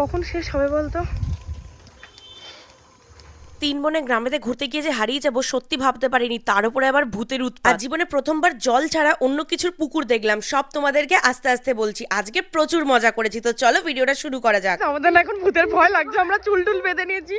কখন শেষ হবে বলতো? তিন বোনে গ্রামেতে ঘুরতে গিয়ে যে হারিয়ে যাব সত্যি ভাবতে পারিনি তার উপরে আবার ভূতের উৎপাত। আর জীবনে প্রথমবার জল ছাড়া অন্য কিছুর পুকুর দেখলাম সব তোমাদেরকে আস্তে আস্তে বলছি। আজকে প্রচুর মজা করেছি তো চলো ভিডিওটা শুরু করা যাক। আমাদের এখন ভূতের ভয় লাগছে আমরা চুল টুল বেঁধে নিয়েছি।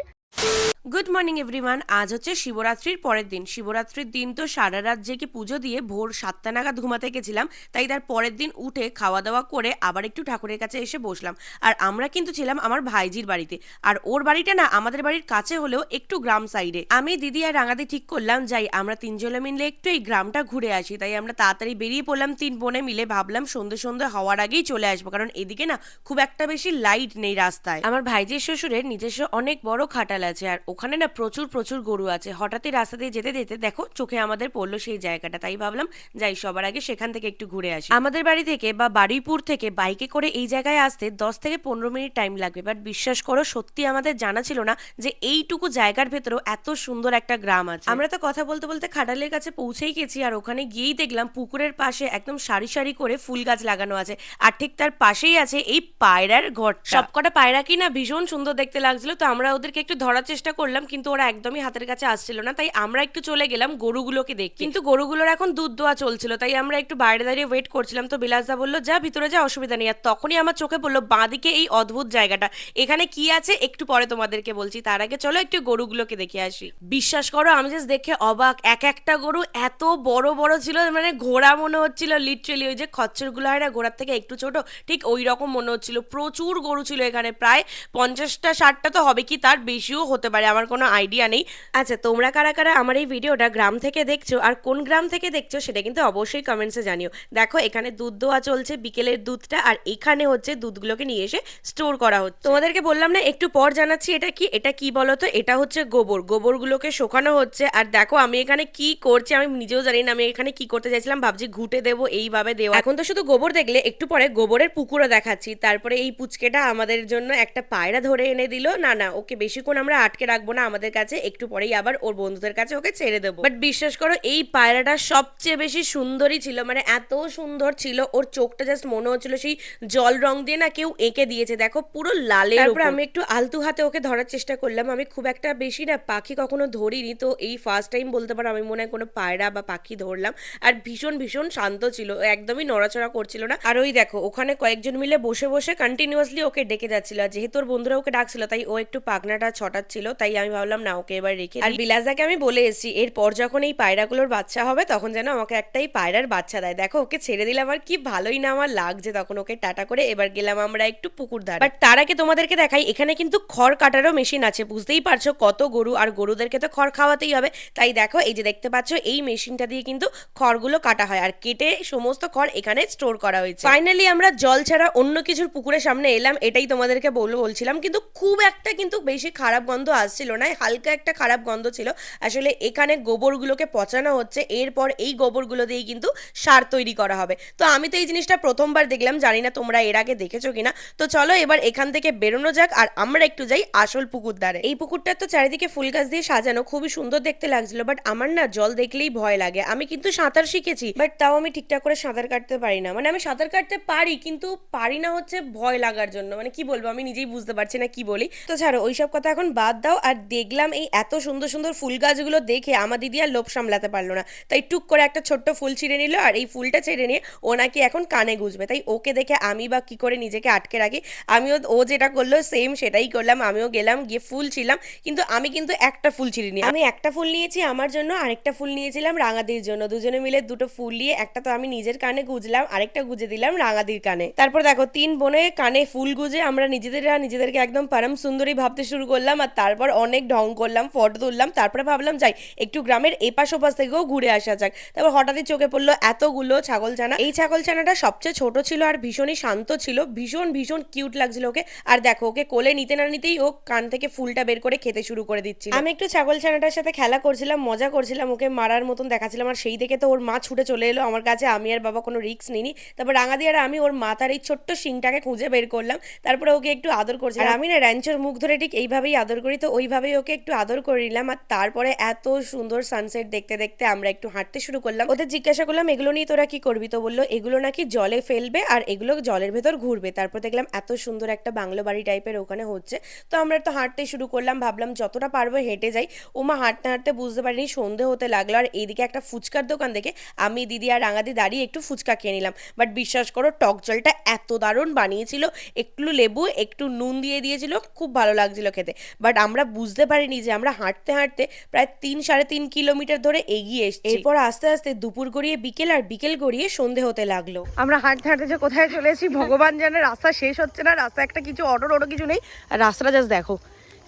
গুড মর্নিং এভরিওয়ান আজ হচ্ছে শিবরাত্রির পরের দিন। শিবরাত্রির দিন তো সারা রাত জেগে পুজো দিয়ে ভোর সাতটা নাগাদ ঘুমাতে গেছিলাম, তাই তার পরের দিন উঠে খাওয়া দাওয়া করে আবার একটু ঠাকুরের কাছে এসে বসলাম। আর আমরা কিন্তু ছিলাম আমার ভাইজির বাড়িতে। আর ওর বাড়িটা না আমাদের বাড়ির কাছে হলেও একটু গ্রাম সাইডে। আমি, দিদি আর রাঙাদি ঠিক করলাম, যাই আমরা তিনজনে মিলে একটু এই গ্রামটা ঘুরে আসি। তাই আমরা তাড়াতাড়ি বেরিয়ে পড়লাম, তিন বোনে মিলে ভাবলাম সন্ধে সন্ধে হওয়ার আগেই চলে আসব, কারণ এদিকে না খুব একটা বেশি লাইট নেই রাস্তায়। আমার ভাইজির শ্বশুরের নিজস্ব অনেক বড় খাটাল আছে, আর ওখানে না প্রচুর প্রচুর গরু আছে। হঠাৎই রাস্তা দিয়ে যেতে যেতে দেখো চোখে আমাদের পড়ল সেই জায়গাটা। তাই ভাবলাম, যাই সবার আগে সেখান থেকে একটু ঘুরে আসি। আমাদের বাড়ি থেকে বা বারুইপুর থেকে বাইকে করে এই জায়গায় আসতে দশ থেকে পনেরো মিনিট টাইম লাগবে। বাট বিশ্বাস করো, সত্যি আমাদের জানা ছিল না যে এইটুকু জায়গার ভেতরেও এত সুন্দর একটা গ্রাম আছে। আমরা তো কথা বলতে বলতে খাটালের কাছে পৌঁছেই গেছি আর ওখানে গিয়েই দেখলাম পুকুরের পাশে একদম সারি সারি করে ফুল গাছ লাগানো আছে। আর ঠিক তার পাশেই আছে এই পায়রার ঘর সবকটা পায়রা কি না ভীষণ সুন্দর দেখতে লাগছিল। তো আমরা ওদেরকে একটু ধরার চেষ্টা করলাম কিন্তু ওরা একদমই হাতের কাছে আসছিল না। তাই আমরা একটু চলে গেলাম গরুগুলোকে দেখতে। কিন্তু গরুগুলোর এখন দুধ দোয়া চলছিল তাই আমরা একটু বাইরে দাঁড়িয়ে ওয়েট করছিলাম। তো বিলাসদা বলল যা ভিতরে যা অসুবিধা নেই। আর তখনই আমার চোখে পড়ল বাঁদিকে এই অদ্ভুত জায়গাটা। এখানে কি আছে একটু পরে তোমাদেরকে বলছি। তার আগে চলো একটু গরুগুলোকে দেখে আসি। বিশ্বাস করো আমি জাস্ট দেখে অবাক। এক একটা গরু এত বড় বড় ছিল মানে ঘোড়া মনে হচ্ছিল। লিটারেলি ওই যে খচ্চরগুলো হয় না ঘোড়ার থেকে একটু ছোট ঠিক ওই রকম মনে হচ্ছিল। প্রচুর গরু ছিল এখানে প্রায় পঞ্চাশটা ষাটটা তো হবে কি তার বেশিও হতে পারে। আমার কোনো আইডিয়া নেই। আচ্ছা তোমরা কারা কারা আমার এই ভিডিওটা গ্রাম থেকে দেখছ আর কোন গ্রাম থেকে দেখছ সেটা কিন্তু অবশ্যই কমেন্টসে জানিও। দেখো, এখানে দুধ দোয়া চলছে, বিকেলের দুধটা আর এখানে হচ্ছে দুধগুলোকে নিয়ে এসে স্টোর করা হচ্ছে। তোমাদেরকে বললাম না, একটু পর জানাচ্ছি এটা কি? এটা কি বলো তো এটা হচ্ছে গোবর। গোবরগুলোকে শোকানো হচ্ছে। আর দেখো, আমি এখানে কি করছি আমি নিজেও জানি না, আমি এখানে কি করতে চাইছিলাম, ভাবছি ঘুটে দেবো, এইভাবে দেবো এখন তো শুধু গোবর দেখলে, একটু পরে গোবরের পুকুরও দেখাচ্ছি। তারপরে এই পুচকেটা আমাদের জন্য একটা পায়রা ধরে এনে দিল। না না, ওকে বেশিক্ষণ আমরা আটকে রাখব না আমাদের কাছে, একটু পরেই আবার ওর বন্ধুদের কাছে ওকে ছেড়ে দেবো। বাট বিশ্বাস করো, এই পায়রাটা সবচেয়ে বেশি সুন্দরই ছিল মানে এত সুন্দর ছিল, ওর চোখটা জাস্ট মনে হচ্ছিল সেই জল রং দিয়ে না কেউ এঁকে দিয়েছে, দেখো পুরো লালে তারপর আমি একটু আলতু হাতে ওকে ধরার চেষ্টা করলাম, আমি খুব একটা বেশি না, পাখি কখনো ধরিনি, তো এই ফার্স্ট টাইম বলতে পারো, আমি মনে হয় কোনো পায়রা বা পাখি ধরলাম। আর ভীষণ ভীষণ শান্ত ছিল একদমই নড়াচড়া করছিল না। আর ওই দেখো, ওখানে কয়েকজন মিলে বসে বসে কন্টিনিউয়াসলি ওকে ডেকে যাচ্ছিল, আর যেহেতু ওর বন্ধুরা ওকে ডাকছিল, তাই ও একটু পাখনাটা ছটাচ্ছিল, তাই আমি ভাবলাম না ওকে এবার রেখে আর বিলাসদাকে আমি বলে এসেছি এরপর যখন এই পায়রাগুলোর বাচ্চা হবে তখন যেন আমাকে একটাই পায়রার বাচ্চা দেয়। দেখো ওকে ছেড়ে দিলাম আর কি ভালোই না আমার লাগছে। তখন ওকে টাটা করে এবার গেলাম আমরা একটু পুকুর ধারে। বাট তার আগে তোমাদেরকে দেখাই এখানে কিন্তু খড় কাটারও মেশিন আছে বুঝতেই পারছ কত গরু আর গরুদেরকে তো খড় খাওয়াতেই হবে। তাই দেখো এই যে দেখতে পাচ্ছ এই মেশিনটা দিয়ে কিন্তু খড়গুলো কাটা হয় আর কেটে সমস্ত খড় এখানে স্টোর করা হয়েছে। ফাইনালি আমরা জল ছাড়া অন্য কিছুর পুকুরের সামনে এলাম এটাই তোমাদেরকে বলব বলছিলাম। কিন্তু খুব একটা কিন্তু বেশি খারাপ গন্ধ আসছিল না, হালকা একটা খারাপ গন্ধ ছিল। আসলে এখানে গোবরগুলোকে পচানো হচ্ছে, এরপর এই গোবরগুলো দিয়েই কিন্তু সার তৈরি করা হবে। তো আমি তো এই জিনিসটা প্রথমবার দেখলাম, জানি না তোমরা এর আগে দেখেছ কিনা। তো চলো এবার এখান থেকে বেরোনো যাক, আর আমরা একটু যাই আসল পুকুর ধারে এই পুকুরটার তো চারিদিকে ফুল গাছ দিয়ে সাজানো, খুবই সুন্দর দেখতে লাগছিল বাট আমার না জল দেখলেই ভয় লাগে। আমি কিন্তু সাঁতার শিখেছি বাট তাও আমি ঠিকঠাক করে সাঁতার কাটতে পারি না। মানে আমি সাঁতার কাটতে পারি, কিন্তু পারি না হচ্ছে ভয় লাগার জন্য। মানে কি বলব, আমি নিজেই বুঝতে পারছি না কি বলি। তো ছাড়ো, ওইসব কথা এখন বাদ দাও আর দেখলাম এই এত সুন্দর সুন্দর ফুল গাছগুলো দেখে আমার দিদি আর লোভ সামলাতে পারল না। তাই টুক করে একটা ছোট্ট ফুল ছিঁড়ে নিল আর এই ফুলটা ছেড়ে নিয়ে ও নাকি এখন কানে গুজবে। তাই ওকে দেখে আমি বা কি করে নিজেকে আটকে রাখি? আমিও, ও যেটা করল সেম সেটাই করলাম। আমিও গেলাম, গিয়ে ফুল ছিলাম কিন্তু আমি কিন্তু একটা ফুল ছিঁড়িনি। আমি একটা ফুল নিয়েছি আমার জন্য, আরেকটা ফুল নিয়েছিলাম রাঙাদির জন্য। দুজনে মিলে দুটো ফুল নিয়ে একটা তো আমি নিজের কানে গুজলাম, আরেকটা গুজে দিলাম রাঙাদির কানে। তারপর দেখো, তিন বোনে কানে ফুল গুজে আমরা নিজেদের, নিজেদেরকে একদম পারম সুন্দরী ভাবতে শুরু করলাম। আর তারপর অনেক ঢং করলাম, ফটো তুললাম, তারপরে ভাবলাম যাই, একটু গ্রামের এপাশ ওপাশ থেকেও ঘুরে আসা যাক। তারপর হঠাৎই চোখে পড়ল এতগুলো ছাগল ছানা এই ছাগল ছানাটা সবচেয়ে ছোট ছিল আর ভীষণই শান্ত ছিল, ভীষণ ভীষণ কিউট লাগছিল ওকে। আর দেখো, ওকে কোলে নিতে না নিতেই ও কান থেকে ফুলটা বের করে খেতে শুরু করে দিচ্ছি আমি একটু ছাগল ছানাটার সাথে খেলা করছিলাম, মজা করছিলাম, ওকে মারার মতন দেখাচ্ছিলাম। আর সেই দেখে তো ওর মা ছুটে চলে এলো, আমার কাছে আমি আর বাবা কোনো রিস্ক নিইনি। তারপর রাঙাদি আর আমি ওর মাথার এই ছোট্ট শিংটাকে খুঁজে বের করলাম। তারপরে ওকে একটু আদর করছি আর আমি না র্যাঞ্চোর মুখ ধরে ঠিক এইভাবেই আদর করি, তো ও ওইভাবেই ওকে একটু আদর করে নিলাম আর তারপরে এত সুন্দর সানসেট দেখতে দেখতে আমরা একটু হাঁটতে শুরু করলাম। ওদের জিজ্ঞাসা করলাম, এগুলো নিয়ে তোরা কি করবি? তো বলল, এগুলো নাকি জলে ফেলবে আর এগুলো জলের ভেতর ঘুরবে। তারপর দেখলাম, এত সুন্দর একটা বাংলো বাড়ি টাইপের ওখানে হচ্ছে। তো আমরা তো হাঁটতে শুরু করলাম, ভাবলাম যতটা পারব হেঁটে যাই। ওমা হাঁটতে হাঁটতে বুঝতে পারিনি, সন্ধে হতে লাগল আর এইদিকে একটা ফুচকার দোকান দেখে আমি, দিদি আর রাঙাদি দাঁড়িয়ে একটু ফুচকা খেয়ে নিলাম। বাট বিশ্বাস করো, টক জলটা এত দারুণ বানিয়েছিল, একটু লেবু, একটু নুন দিয়ে দিয়েছিল, খুব ভালো লাগছিল খেতে। বাট আমরা বুঝতে পারিনি যে আমরা হাঁটতে হাঁটতে প্রায় তিন সাড়ে তিন কিলোমিটার ধরে এগিয়ে এসেছি। এরপর আস্তে আস্তে দুপুর গড়িয়ে বিকেল আর বিকেল গড়িয়ে সন্ধে হতে লাগল। আমরা হাঁটতে হাঁটতে যে কোথায় চলে এসেছি ভগবান জানে রাস্তা শেষ হচ্ছে না রাস্তা একটা কিছু অটো অটো কিছু নেই। আর রাস্তাটা জাস্ট দেখো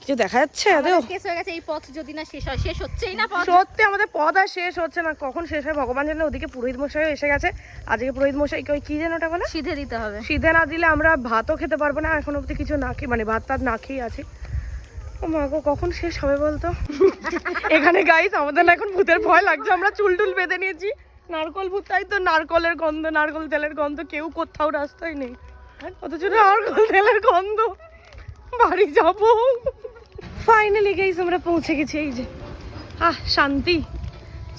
কিছু দেখা যাচ্ছে? আদেও শেষ হয়ে গেছে এই পথ যদি না শেষ হয় শেষ হচ্ছেই না পথ। সত্যি আমাদের পথ আর শেষ হচ্ছে না কখন শেষ হয়? ভগবান জানে ওদিকে পুরোহিত মশাই এসে গেছে। আজকে পুরোহিত মশাইকে ওই কি যেন ওটা বলে? সিধে দিতে হবে। সিধে না দিলে আমরা ভাতও খেতে পারব না এখন অব্দি কিছু না খেয়ে মানে ভাত টাত না খেয়ে আছি। ও মা কখন শেষ হবে বলতো? এখানে গাইস আমাদের না এখন ভূতের ভয় লাগছে, আমরা চুল টুল বেঁধে নিয়েছি। নারকল ভূত, তাই তো নারকলের গন্ধ, নারকল তেলের গন্ধ, কেউ কোথাও রাস্তায় নেই। অথচ নারকল তেলের গন্ধ। বাড়ি যাব। ফাইনালি গাইস আমরা পৌঁছে গেছি, এই যে। আহ, শান্তি।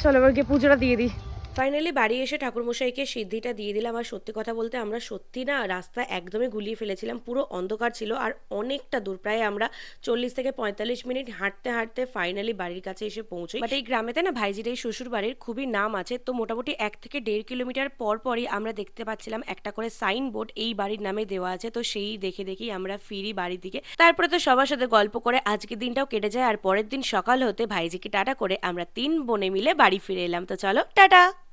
চলো এবার গিয়ে পুজোটা দিয়ে দিই। ফাইনালি বাড়ি এসে ঠাকুরমশাইকে সিদ্ধিটা দিয়ে দিলাম। আর সত্যি কথা বলতে আমরা সত্যি না রাস্তা একদমই গুলিয়ে ফেলেছিলাম। পুরো অন্ধকার ছিল আর অনেকটা দূর। প্রায় আমরা চল্লিশ থেকে পঁয়তাল্লিশ মিনিট হাঁটতে হাঁটতে ফাইনালি বাড়ির কাছে এসে পৌঁছই। বাট এই গ্রামেতে না ভাইজির এই শ্বশুর বাড়ির খুবই নাম আছে। তো মোটামুটি এক থেকে দেড় কিলোমিটার পর পরই আমরা দেখতে পাচ্ছিলাম একটা করে সাইন বোর্ড এই বাড়ির নামে দেওয়া আছে। তো সেই দেখে দেখেই আমরা ফিরি বাড়ির দিকে। তারপরে তো সবার সাথে গল্প করে আজকের দিনটাও কেটে যায়। আর পরের দিন সকাল হতে ভাইজিকে টাটা করে আমরা তিন বোনে মিলে বাড়ি ফিরে এলাম। তো চলো, টাটা!